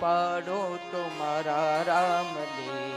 પાડો તો મારા રામદેવ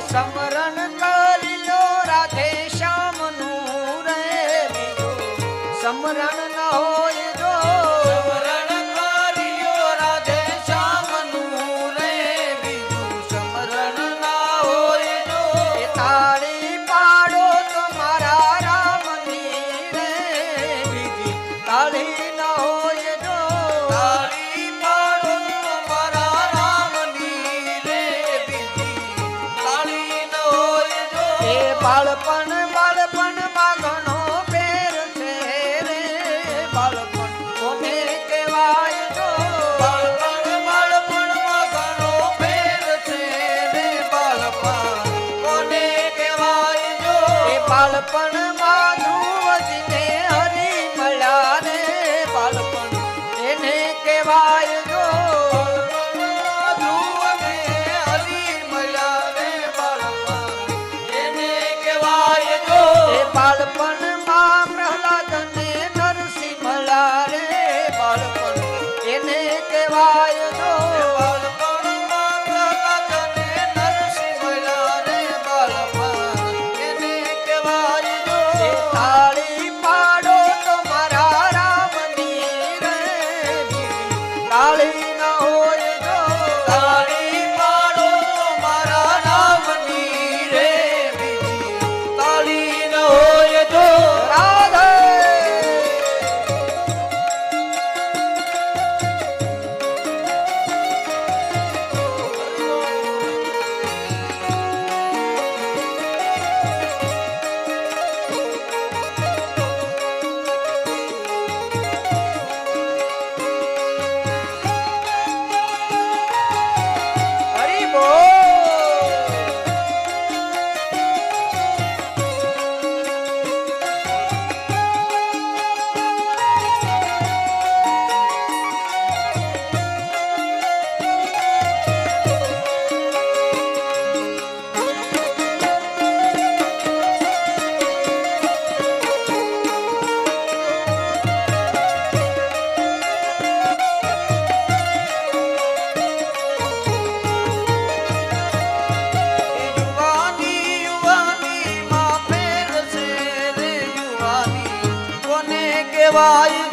summer. બાળપણ બાળપણમાં ઘણો ફેર છે રે. બાળપણ કોને કહેવાય જો? બાળપણ બાળપણમાં ઘણો ફેર છે રે. પણ পাই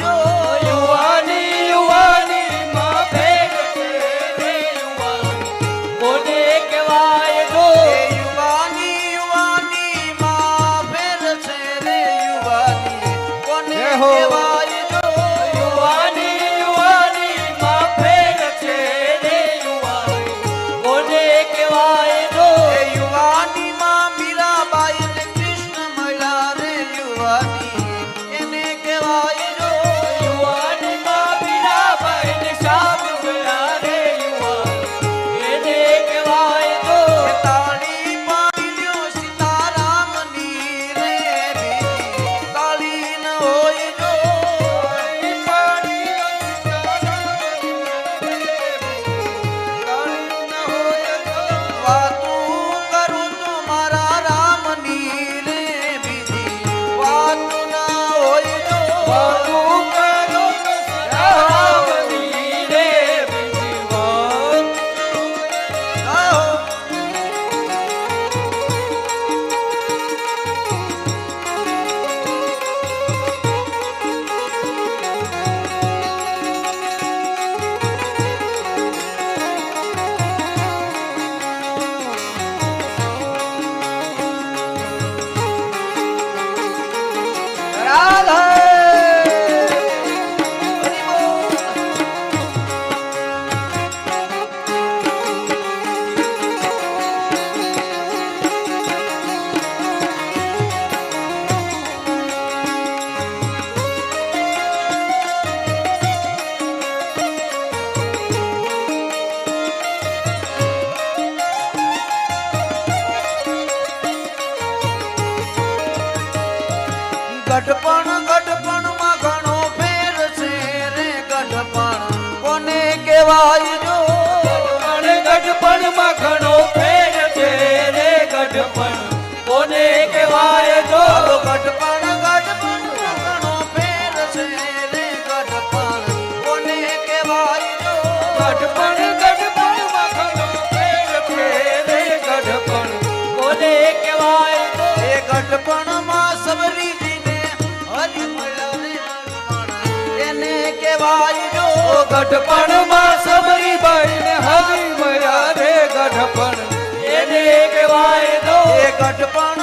ગઢપણ ગઢપણ. માં ઘણો ફેર છે રે ગઢપણ. કોને કહેવાય જો? ગઢપણમાં ઘણો ફેર છે રે ગઢપણ. કોને કહેવાય જો? ગઢપણ ગઢપણ. માં ગઢપણમાં સમરી બાઈ ને હરી મયા રે ગઢપણ એને કહેવાય તો એ ગઢપણ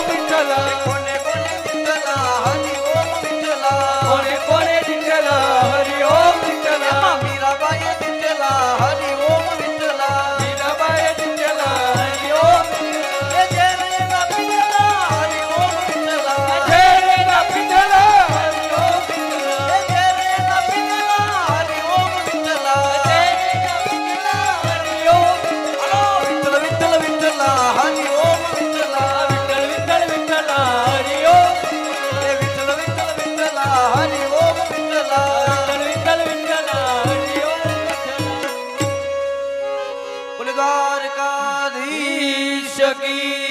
जगी